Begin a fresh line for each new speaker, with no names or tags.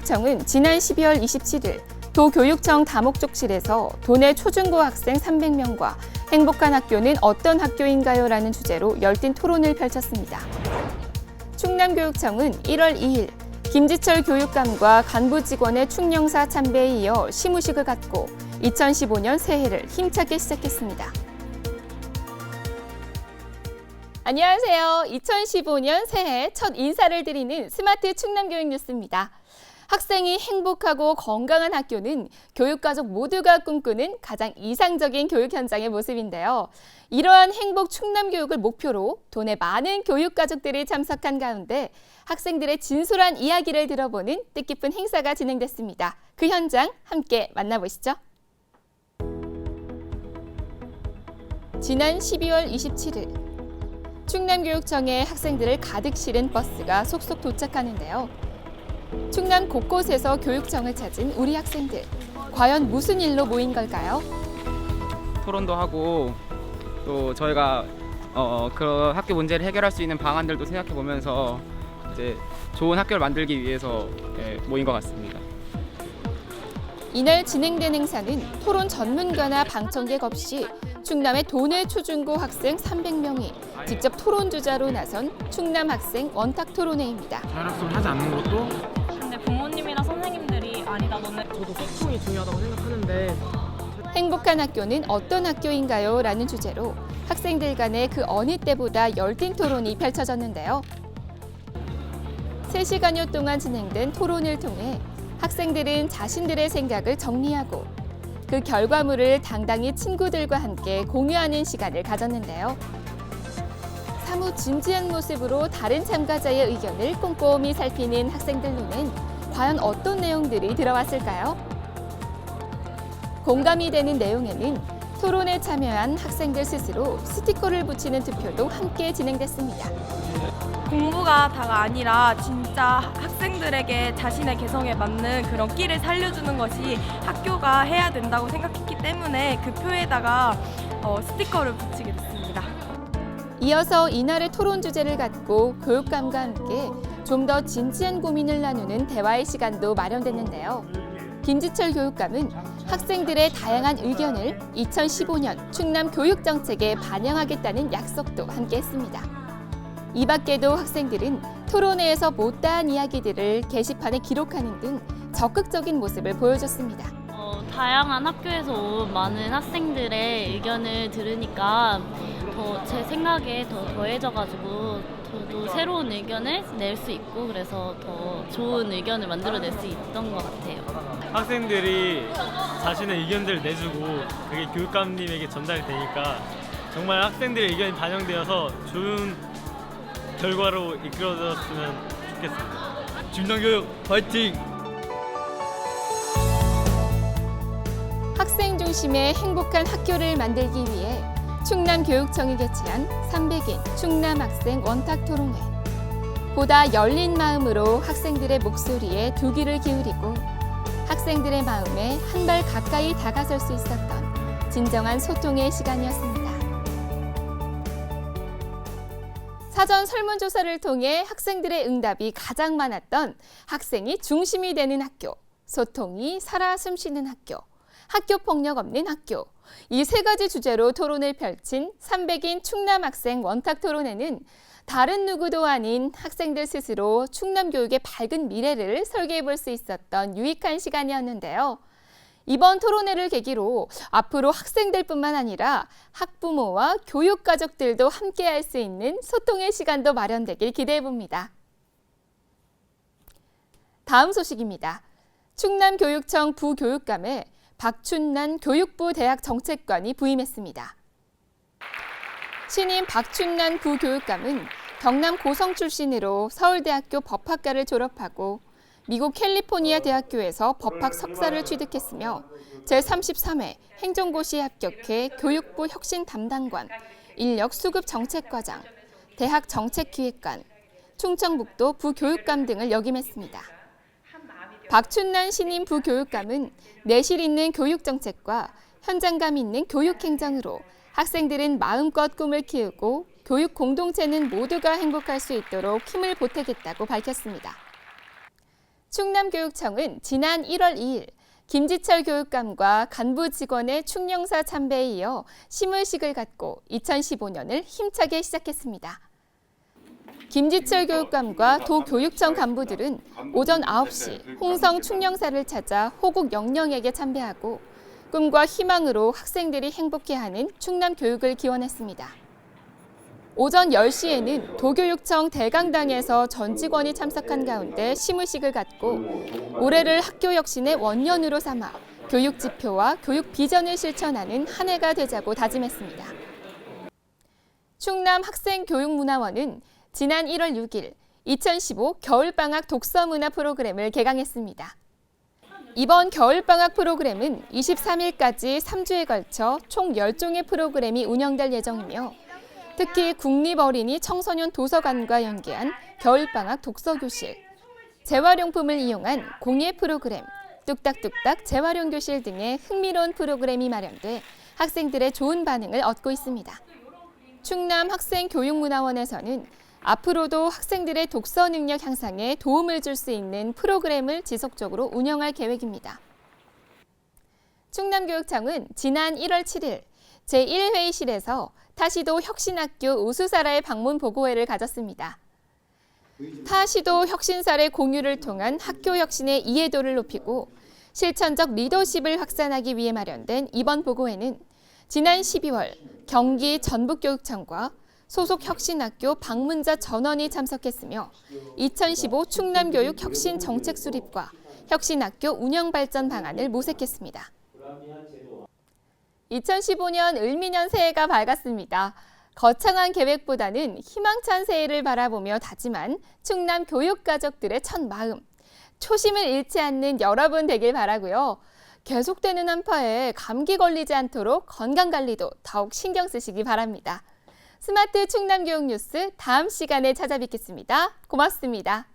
충남교육청은 지난 12월 27일 도교육청 다목적실에서 도내 초중고 학생 300명과 행복한 학교는 어떤 학교인가요? 라는 주제로 열띤 토론을 펼쳤습니다. 충남교육청은 1월 2일 김지철 교육감과 간부 직원의 충령사 참배에 이어 시무식을 갖고 2015년 새해를 힘차게 시작했습니다. 안녕하세요. 2015년 새해 첫 인사를 드리는 스마트 충남교육 뉴스입니다. 학생이 행복하고 건강한 학교는 교육가족 모두가 꿈꾸는 가장 이상적인 교육 현장의 모습인데요. 이러한 행복 충남 교육을 목표로 도내 많은 교육가족들이 참석한 가운데 학생들의 진솔한 이야기를 들어보는 뜻깊은 행사가 진행됐습니다. 그 현장 함께 만나보시죠. 지난 12월 27일 충남교육청에 학생들을 가득 실은 버스가 속속 도착하는데요. 충남 곳곳에서 교육청을 찾은 우리 학생들. 과연 무슨 일로 모인 걸까요?
토론도 하고 또 저희가 어, 그 학교 문제를 해결할 수 있는 방안들도 생각해 보면서 이제 좋은 학교를 만들기 위해서 예, 모인 것 같습니다.
이날 진행된 행사는 토론 전문가나 방청객 없이 충남의 도내 초중고 학생 300명이 직접 토론 주자로 나선 충남 학생 원탁 토론회입니다.
자율학습을 하지 않는 것도
아니다 너는
저도 소통이 중요하다고 생각하는데
행복한 학교는 어떤 학교인가요? 라는 주제로 학생들 간의 그 어느 때보다 열띤 토론이 펼쳐졌는데요. 3시간여 동안 진행된 토론을 통해 학생들은 자신들의 생각을 정리하고 그 결과물을 당당히 친구들과 함께 공유하는 시간을 가졌는데요. 사뭇 진지한 모습으로 다른 참가자의 의견을 꼼꼼히 살피는 학생들 눈엔 과연 어떤 내용들이 들어왔을까요? 공감이 되는 내용에는 토론에 참여한 학생들 스스로 스티커를 붙이는 투표도 함께 진행됐습니다.
공부가 다가 아니라 진짜 학생들에게 자신의 개성에 맞는 그런 끼를 살려주는 것이 학교가 해야 된다고 생각했기 때문에 그 표에다가 어, 스티커를 붙이게 됐습니다.
이어서 이날의 토론 주제를 갖고 교육감과 함께 좀 더 진지한 고민을 나누는 대화의 시간도 마련됐는데요. 김지철 교육감은 학생들의 다양한 의견을 2015년 충남 교육 정책에 반영하겠다는 약속도 함께 했습니다. 이 밖에도 학생들은 토론회에서 못다한 이야기들을 게시판에 기록하는 등 적극적인 모습을 보여줬습니다.
어, 다양한 학교에서 온 많은 학생들의 의견을 들으니까 더 제 생각에 더 더해져가지고 저도 새로운 의견을 낼 수 있고 그래서 더 좋은 의견을 만들어낼 수 있던 것 같아요.
학생들이 자신의 의견들을 내주고 그게 교육감님에게 전달이 되니까 정말 학생들의 의견이 반영되어서 좋은 결과로 이끌어졌으면 좋겠습니다. 중등교육 파이팅!
학생 중심의 행복한 학교를 만들기 위해 충남교육청이 개최한 300인 충남학생 원탁 토론회. 보다 열린 마음으로 학생들의 목소리에 두 귀를 기울이고 학생들의 마음에 한 발 가까이 다가설 수 있었던 진정한 소통의 시간이었습니다. 사전 설문조사를 통해 학생들의 응답이 가장 많았던 학생이 중심이 되는 학교, 소통이 살아 숨쉬는 학교, 학교 폭력 없는 학교. 이 세 가지 주제로 토론을 펼친 300인 충남 학생 원탁 토론회는 다른 누구도 아닌 학생들 스스로 충남 교육의 밝은 미래를 설계해 볼 수 있었던 유익한 시간이었는데요. 이번 토론회를 계기로 앞으로 학생들뿐만 아니라 학부모와 교육 가족들도 함께 할 수 있는 소통의 시간도 마련되길 기대해 봅니다. 다음 소식입니다. 충남교육청 부교육감에 박춘난 교육부 대학 정책관이 부임했습니다. 신임 박춘난 부교육감은 경남 고성 출신으로 서울대학교 법학과를 졸업하고 미국 캘리포니아 대학교에서 법학 석사를 취득했으며 제33회 행정고시에 합격해 교육부 혁신 담당관, 인력 수급 정책과장, 대학 정책기획관, 충청북도 부교육감 등을 역임했습니다. 박춘난 신임 부교육감은 내실 있는 교육 정책과 현장감 있는 교육 행정으로 학생들은 마음껏 꿈을 키우고 교육 공동체는 모두가 행복할 수 있도록 힘을 보태겠다고 밝혔습니다. 충남교육청은 지난 1월 2일 김지철 교육감과 간부 직원의 충령사 참배에 이어 시물식을 갖고 2015년을 힘차게 시작했습니다. 김지철 교육감과 도교육청 간부들은 오전 9시 홍성 충령사를 찾아 호국 영령에게 참배하고 꿈과 희망으로 학생들이 행복해하는 충남 교육을 기원했습니다. 오전 10시에는 도교육청 대강당에서 전 직원이 참석한 가운데 시무식을 갖고 올해를 학교 혁신의 원년으로 삼아 교육 지표와 교육 비전을 실천하는 한 해가 되자고 다짐했습니다. 충남 학생교육문화원은 지난 1월 6일 2015 겨울방학 독서문화 프로그램을 개강했습니다. 이번 겨울방학 프로그램은 23일까지 3주에 걸쳐 총 10종의 프로그램이 운영될 예정이며 특히 국립어린이 청소년 도서관과 연계한 겨울방학 독서교실, 재활용품을 이용한 공예 프로그램, 뚝딱뚝딱 재활용 교실 등의 흥미로운 프로그램이 마련돼 학생들의 좋은 반응을 얻고 있습니다. 충남 학생교육문화원에서는 앞으로도 학생들의 독서 능력 향상에 도움을 줄 수 있는 프로그램을 지속적으로 운영할 계획입니다. 충남교육청은 지난 1월 7일 제1회의실에서 타시도 혁신학교 우수사례 방문 보고회를 가졌습니다. 타시도 혁신사례 공유를 통한 학교 혁신의 이해도를 높이고 실천적 리더십을 확산하기 위해 마련된 이번 보고회는 지난 12월 경기 전북교육청과 소속 혁신학교 방문자 전원이 참석했으며 2015 충남교육 혁신 정책 수립과 혁신학교 운영 발전 방안을 모색했습니다. 2015년 을미년 새해가 밝았습니다. 거창한 계획보다는 희망찬 새해를 바라보며 다짐한 충남 교육 가족들의 첫 마음. 초심을 잃지 않는 여러분 되길 바라고요. 계속되는 한파에 감기 걸리지 않도록 건강 관리도 더욱 신경 쓰시기 바랍니다. 스마트 충남 교육 뉴스 다음 시간에 찾아뵙겠습니다. 고맙습니다.